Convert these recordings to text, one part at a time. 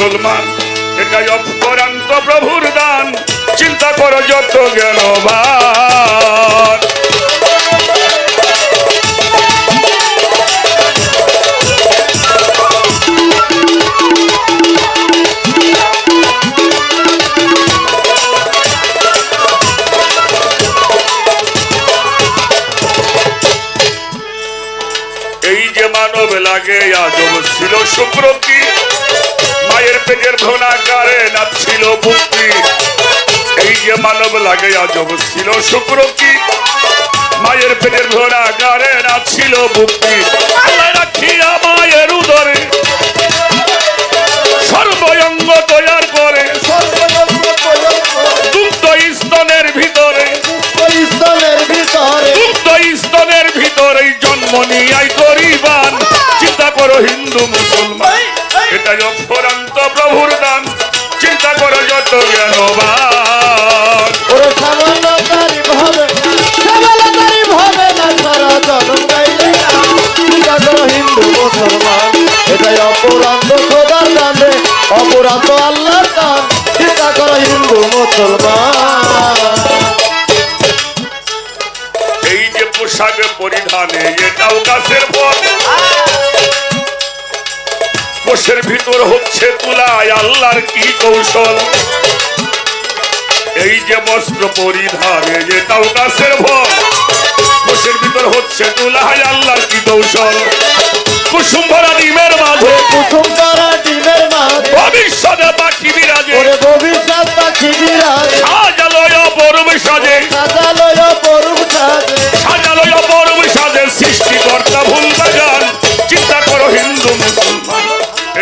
মুসলমান, এটাই অপরান্ত প্রভুর দান। চিন্তা করো যত জ্ঞানবান এই যে মানব লাগে, আজব ছিল সুপ্রতি পেটের ভ্রণাকারে নাচ্ছিল বুদ্ধি এই যে মানব লাগে আজব ছিল সুপ্রতি মায়ের পেটের ভ্রণাকারে নাচ্ছিল বুদ্ধি রাখিয়া মায়ের উদরে ভিতরে। ভিতরে জন্ম নিয়াই করিবান। চিন্তা করো হিন্দু মুসলমান। এটাই অপরান্ত প্রভুর দান চিন্তা করো যত জ্ঞানবান। ওরে সামান্য তারি ভাবে সামান্য তারি ভাবে না সারা জনম গাইলে চিন্তা করো হিন্দু মুসলমান এটাই অপরান্ত খোদার দানে অপরান্ত আল্লাহর দান চিন্তা করো হিন্দু মুসলমান। এই যে পোশাক পরিধানে এটাও গাছের ফল কোষের ভিতর হচ্ছে তুলায় আল্লাহর কি কৌশল? এই যে বস্ত্র পরিধানে এটাও গাছের ফল কোষের ভিতর হচ্ছে তুলায় আল্লাহর কি কৌশল? কুসুম ভরা ডিমের মাঝে। কুসুম করা ডিমের মাঝে। ভবিষ্যতে পাখি বিরাজে। ওরে ভবিষ্যৎ পাখি বিরাজ। সাজালয় পরম সাজে। সাজালয় পরুম সাজে। সাজালয় পরম সাজে। সৃষ্টিকর্তা ভুল বাজান। চিন্তা করো হিন্দু মুসলমান।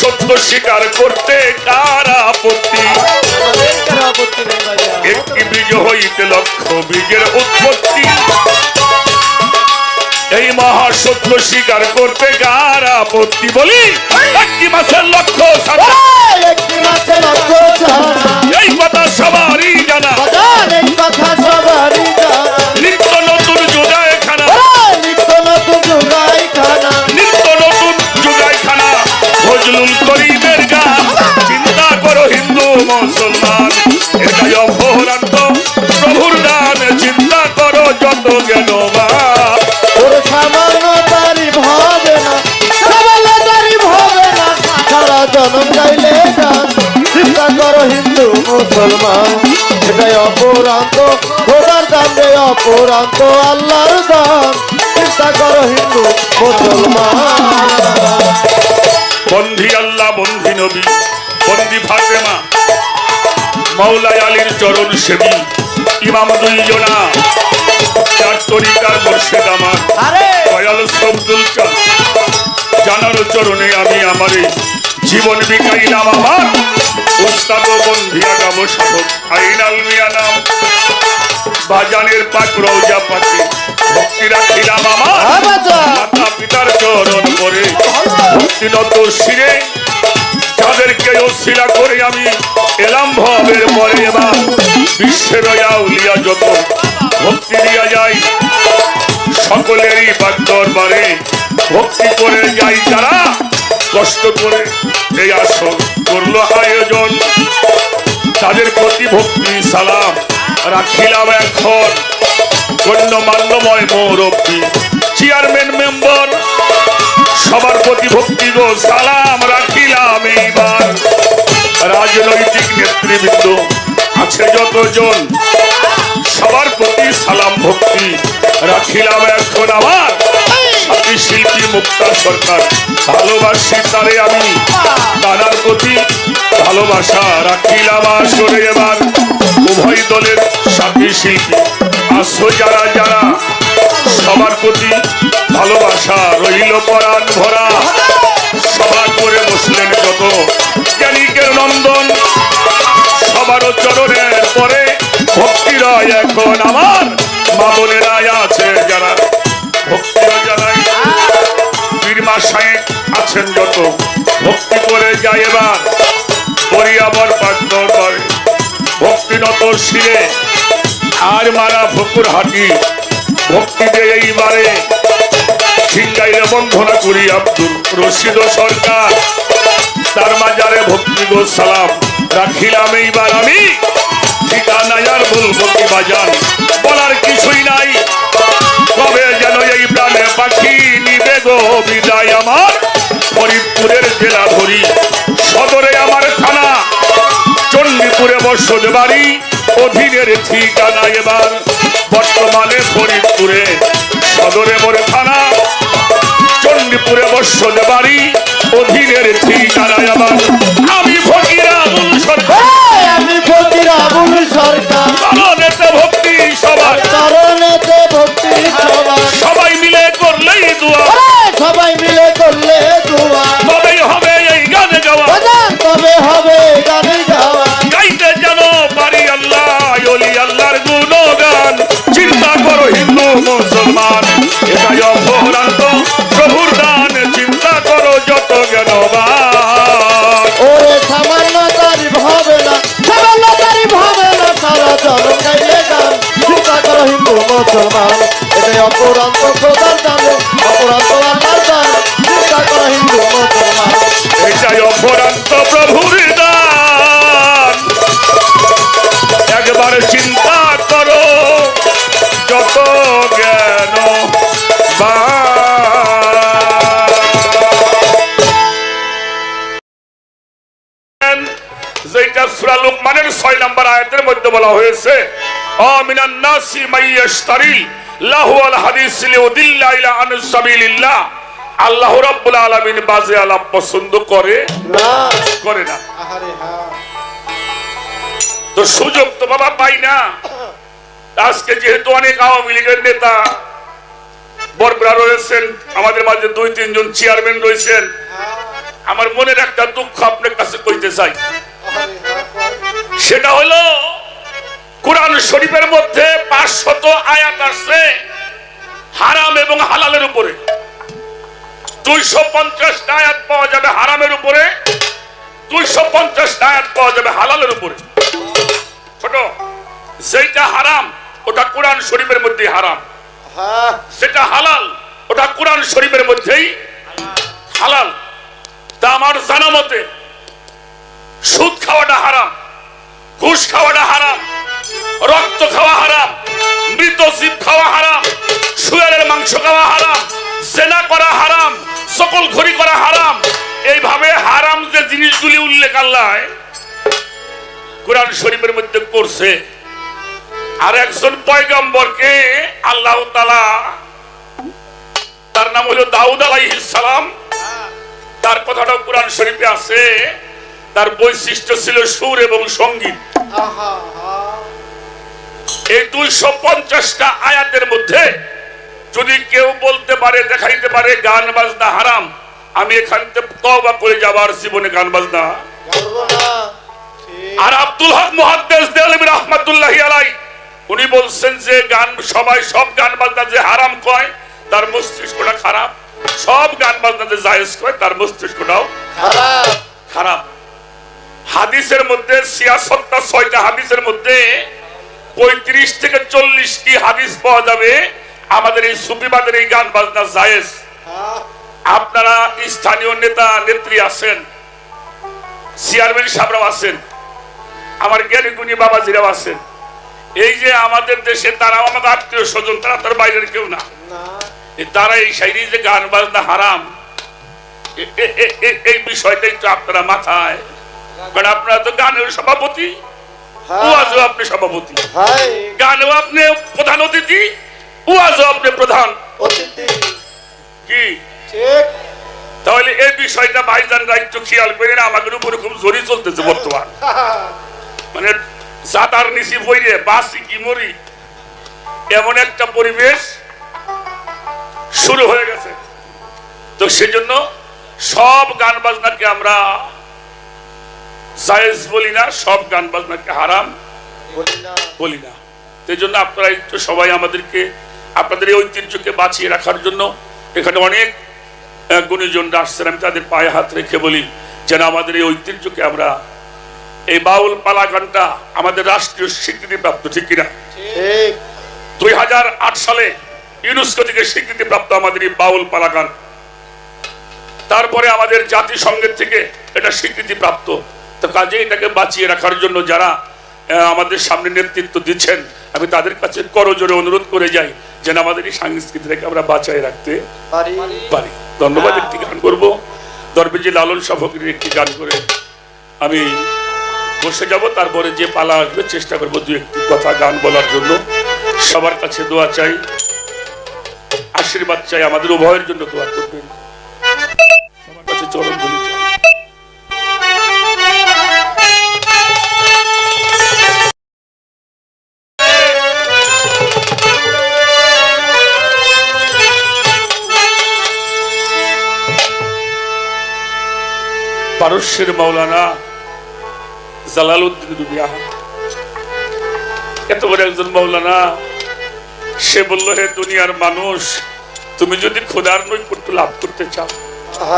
মহাসত্য স্বীকার করতে কার আপত্তি? একটি বীজ হইতে লক্ষ বীজের উৎপত্তি। এই মহাসত্য স্বীকার করতে কার আপত্তি বলি? একটি মাসের লক্ষ্য একটি মাছে রে অপরান্ত আল্লাহর দান। চিন্তা করো হিন্দু মুসলমান। বন্ধি আল্লাহ বন্ধি নবী বন্ধি ফাতেমা মাওলাই আলীর চরণ সেবী ইমাম দুইজনা চার তরিকার মুর্শেদ আমার। আরে! দয়াল শব্দুল চাঁদ জানার চরণে আমি আমার জীবন বিকাইলাম আমার। উস্তাদ ও বন্ধিয়া গাম সাধক আইনাল মিয়া নাম। বাজানের পাক রৌজা পাশে ভক্তি রাখিলাম আমার। হ্যাঁ মাতা পিতার চরণ করে। ভক্তিনত শিরে। যাদেরকে অশিলা করে আমি এলাম ভবের পরে এবার। বিশ্বের উলিয়া যত ভক্তি দিয়া যাই সকলেরই বাদ দরবারে ভক্তি করে যাই যারা কষ্ট করে এই আসন করল আয়োজন তাদের প্রতি ভক্তি সালাম। রাখিলাম এখন। গণ্যমান্যময় মৌরব্বী চেয়ারম্যান মেম্বার সবার প্রতি ভক্তি সালাম রাখিলাম এইবার। রাজনৈতিক নেতৃবৃন্দ আছে যতজন, সবার প্রতি সালাম, ভক্তি রাখিলাম এখন আমার। সাথী শিল্পী মুক্তা সরকার, ভালোবাসি তারে আমি। তারার প্রতি ভালোবাসা রাখিলাম আসরে এবার। উভয় দলের সাথী শিল্পী আসো যারা যারা সবার প্রতি ভালোবাসা রইল পরাণ ভরা। সবার করে বসলেন যত জ্ঞানীকের নন্দন সবারও চরণের পরে ভক্তিরা এখন আমার মামনেরা আছে যারা। ভক্তিও জানাই বীরমা সাহেব আছেন যত। ভক্তি করে যায় এবার। শিরে আর মারা ফকুর হাঁটি ভক্তিতে এইবারে সিংগাইলে বন্ধনা করি আব্দুল রশিদ সরকার। তার মাজারে ভক্তি গো সালাম। রাখিলাম এইবার আমি। ঠিকানায় আর বলব কি বাজান। বলার কিছুই নাই। কবে যেন এই প্রাণে পাখি নিবে গো বিদায় আমার। ফরিদপুরের জেলা ধরি সদরে বসত বাড়ি, অধীনের ঠিকানা এবার বর্তমানে ফরিদপুরে। সদরে মোড়ে থানা, চণ্ডীপুরে বসত বাড়ি, অধীনের ঠিকানা এবার। আমি ফকিরা সূরা লোকমানের ছয় নম্বর আয়াতের মধ্যে বলা হয়েছে আমিনান নাসি মাইয়াশতারি লাহু আল হাদিস লিউদিল্লা ইলা আন সাবিলিল্লাহ। আল্লাহ রাব্বুল আলামিন বাজে আলাপ পছন্দ করে না। করে না। আহারে হ্যাঁ তো সুযোগ তো বাবা পাই না। আজকে যেহেতু অনেক আওয়ামী লীগের নেতা বরবরা রয়েছেন আমাদের মাঝে দুই তিনজন চেয়ারম্যান রয়েছেন। আমার মনের একটা দুঃখ আপনার কাছে কইতে চাই। সেটা হলো কোরআন শরীফের মধ্যে পাঁচশত আয়াত আসছে হারাম এবং হালালের উপরে। দুইশো পঞ্চাশটা আয়াত পাওয়া যাবে হারামের উপরে দুইশো পঞ্চাশটা আয়াত পাওয়া যাবে হালালের উপরে। ছোট যেটা হারাম ওটা কোরআন শরীফের মধ্যেই হারাম। হ্যাঁ। সেটা হালাল ওটা কোরআন শরীফের মধ্যেই হালাল। তা আমার জানা মতে সুদ খাওয়াটা হারাম, ঘুষ খাওয়াটা হারাম, রক্ত খাওয়া হারাম, মৃত জীব খাওয়া হারাম, শুয়ারের মাংস খাওয়া হারাম, সেনা করা হারাম, সকল ঘড়ি করা হারাম। এইভাবে হারাম যে জিনিসগুলি উল্লেখ আল্লাহ কোরআন শরীফের মধ্যে করছে আর একজন পয়গম্বরকে আল্লাহ তার নাম হলো দাউদ আলাইহিস সালাম, তার কথাটা কোরআন শরীফে আছে। তার বৈশিষ্ট্য ছিল সুর এবং সংগীত। এই দুইশো পঞ্চাশটা আয়াতের মধ্যে যদি কেউ বলতে পারে দেখাইতে পারে গান বাজনা হারাম আমি এখান থেকে তবা করে যাবার জীবনে গান বাজনা। আর আব্দুল হক দেওয়ালিম রহমাতুল্লাহি আলাই উনি বলছেন যে গান সবাই সব গান বাজনা যে হারাম কয় তার মস্তিষ্কটা খারাপ। সব গান বাজনা যে জায়েজ কয় তার মস্তিষ্কটাও খারাপ। খারাপ। হাদিসের মধ্যে সিয়াসতটা ছয়টা হাদিসের মধ্যে পঁয়ত্রিশ থেকে চল্লিশটি হাদিস পাওয়া যাবে? আমাদের এই সুফিবাদের এই গান বাজনা জায়েজ। আপনারা স্থানীয় নেতা, নেত্রী আছেন, চেয়ারম্যান সাহেবরাও আছেন, আমার জ্ঞানী গুণী বাবাজিরাও আছেন। এই যে আমাদের দেশে তারা আমাদের আত্মীয় স্বজন, তারা তার বাইরের কেউ না। তারা এই সাইডে যে গান বাজনা হারাম এই বিষয়টাই তো আপনারা মাথায় কারণ আপনারা তো গানের সভাপতি। হ্যাঁ। ওয়াজও আপনি সভাপতি। গানেও আপনি প্রধান অতিথি ওয়াজও আপনি প্রধান। অতিথি। কি? ঠিক। তাহলে এই বিষয়টা ভাইজান রাজ্য খেয়াল করে না আমাদের উপরে খুব জোরে চলতেছে বর্তমান। মানে সাতার বইরে বাসি কি মরি। এমন একটা পরিবেশ শুরু হয়ে গেছে। তো সেজন্য সব গান বাজনাকে আমরা জায়েজ বলি না সব গান বাজনাকে হারাম বলি না। সেই জন্য আপনারা একটু সবাই আমাদেরকে আপনাদের এই ঐতিহ্যকে বাঁচিয়ে রাখার জন্য এখানে অনেক গুণীজনরা আসছেন আমি তাদের পায়ে হাত রেখে বলি যেন আমাদের এই ঐতিহ্যকে আমরা এই বাউল পালা গানটা আমাদের রাষ্ট্রীয় স্বীকৃতি প্রাপ্ত ঠিক কিনা? দুই হাজার আট সালে ইউনেস্কো থেকে স্বীকৃতি প্রাপ্ত আমাদের এই বাউল পালা গান। তারপরে আমাদের জাতিসংঘের থেকে এটা স্বীকৃতি প্রাপ্ত। তো কাজে এটাকে বাঁচিয়ে রাখার জন্য যারা আমাদের সামনে নেতৃত্ব দিচ্ছেন আমি তাদের কাছে করজোরে অনুরোধ করে যাই যেন আমাদের এই সংস্কৃতিটাকে আমরা বাঁচায় রাখতে পারি। ধন্যবাদ একটি গান করব। দরবেজি লালন সভকের একটি গান করে আমি বসে যাব তারপরে যে পালা আসবে চেষ্টা করব দু একটি কথা গান বলার জন্য। সবার কাছে দোয়া চাই আশীর্বাদ চাই আমাদের উভয়ের জন্য দোয়া করবেন। সবার কাছে চরণ ধরি চাই পারস্যের মৌলানা জালালউদ্দিন রুবিয়া এত বড় একজন মৌলানা সে বলল, হে দুনিয়ার মানুষ, তুমি যদি খোদার নৈকট্য লাভ করতে চাও,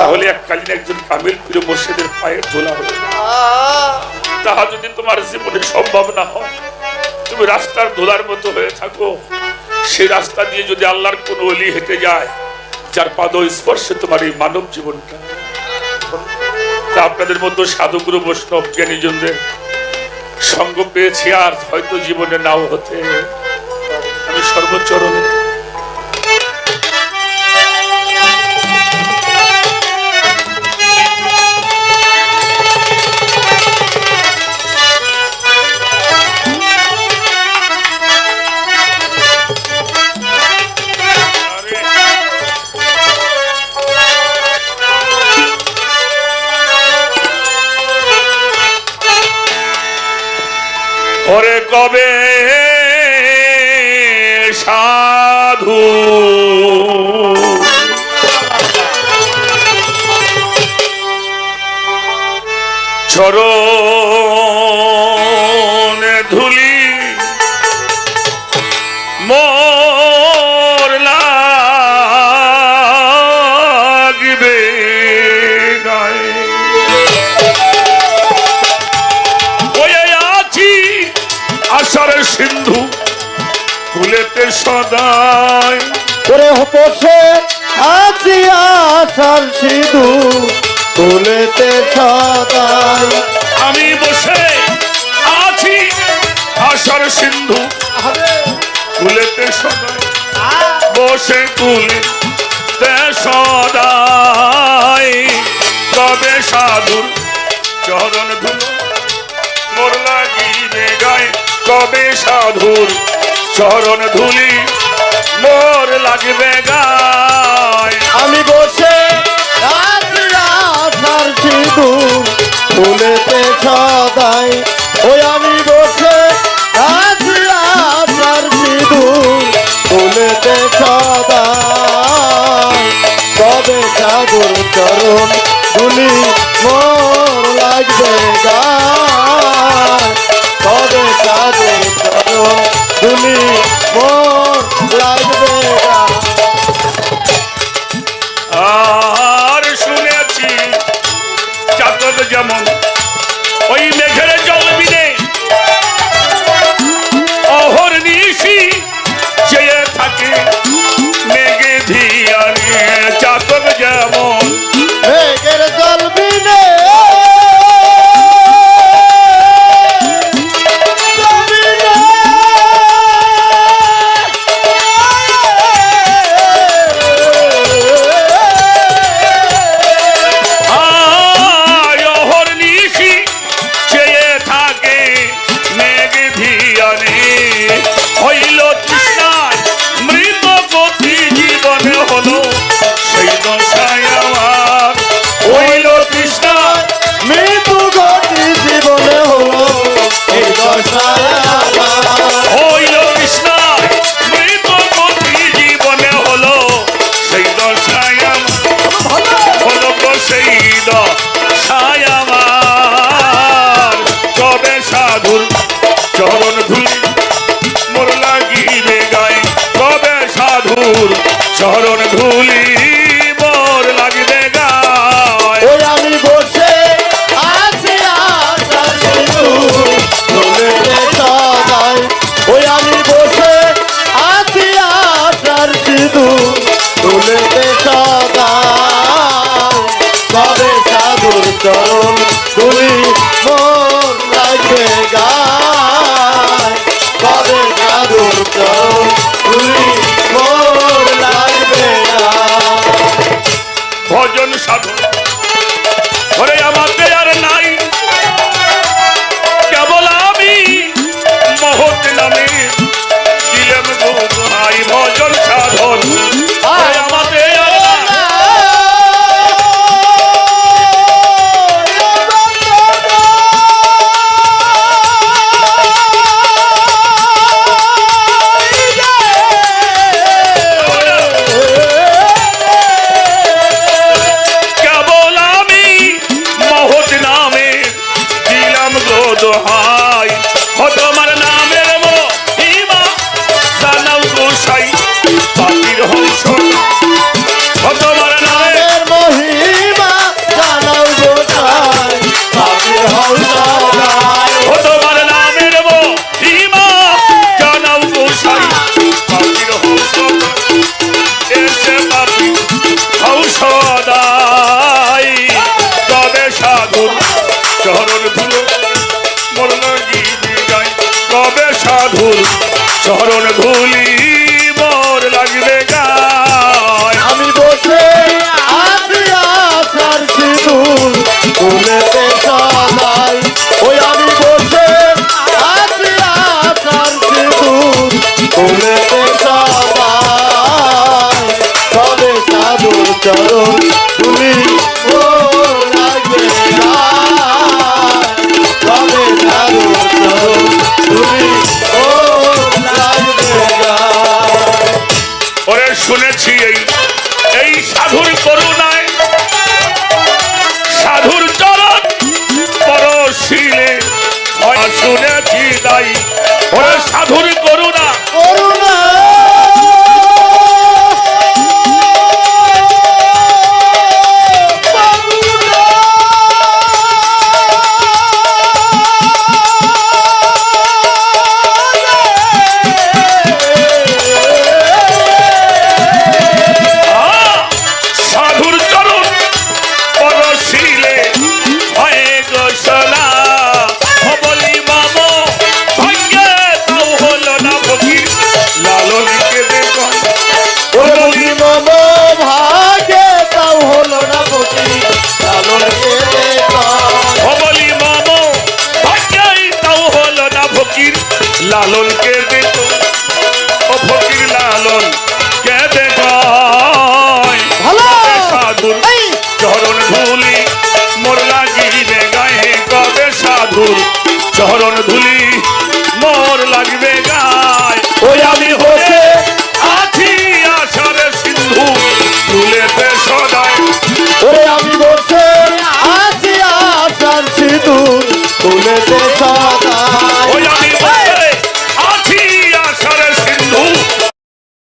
তাহলে এককালীন একজন কামিল প্রিয় মসজিদের পায়ের ধোলা হবে তাহা যদি তোমার জীবনে সম্ভব না হয়, তুমি রাস্তার ধুলার মতো হয়ে থাকো। সেই রাস্তা দিয়ে যদি আল্লাহর কোন অলি হেঁটে যায়, যার পাদ স্পর্শে তোমার এই মানব জীবনটা আপনাদের মধ্যে সাধুগুরু বৈষ্ণব জ্ঞানীজনদের সঙ্গ পেয়েছি আর হয়তো জীবনে নাও হতে। আমি সর্বচরণে কবে সাধু? চরণ ধুলি কুলেতে সদাই। করে বসে আছি আশার সিধু তুলেতে সদাই। আমি বসে আছি আশার সিন্ধু কুলেতে সদাই। বসে কুলে তে সদাই। তবে সাধুর চরণ ধুলো মোর লাগিবে গায় কবে সাধুর চরণ ধুলি মোর লাগবে গায়। আমি বসে আশার সিধু তুলেতে সদাই। ওই আমি বসে আশার সিধু তুলেতে সদাই। তবে সাগর চরণ দুলি মোর লাগবে গায়? তবে সাগর দুলি মোর লাগবে আর শুনেছি চাতক যেমন তবে সাধুর চরণ La lonquera.